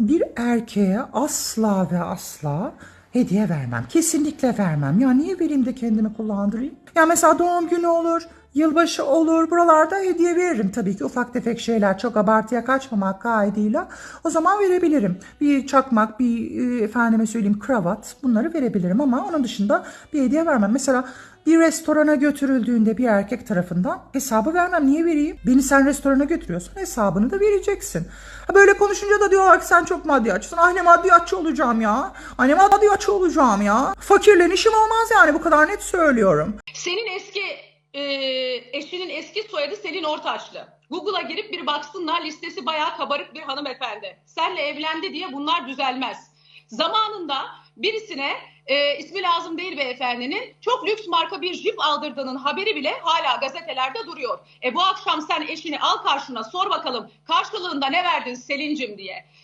Bir erkeğe asla ve asla hediye vermem. Kesinlikle vermem. Ya niye vereyim de kendimi kullandırayım? Ya mesela doğum günü olur, yılbaşı olur. Buralarda hediye veririm tabii ki. Ufak tefek şeyler çok abartıya kaçmamak kaydıyla. O zaman verebilirim. Bir çakmak, bir e, efendime söyleyeyim kravat bunları verebilirim ama onun dışında bir hediye vermem. Mesela bir restorana götürüldüğünde bir erkek tarafından hesabı vermem. Niye vereyim? Beni sen restorana götürüyorsun. Hesabını da vereceksin. Ha böyle konuşunca da diyorlar ki sen çok maddiyatçısın. Ay ne maddiyatçı olacağım ya. Ay ne maddiyatçı olacağım ya. Fakirle işim olmaz yani bu kadar net söylüyorum. Senin eski eski soyadı Selin Ortaçlı. Google'a girip bir baksınlar listesi bayağı kabarık bir hanımefendi. Senle evlendi diye bunlar düzelmez. Zamanında birisine e, ismi lazım değil beyefendinin çok lüks marka bir jip aldırdığının haberi bile hala gazetelerde duruyor. E bu akşam sen eşini al karşına sor bakalım karşılığında ne verdin Selin'cim diye.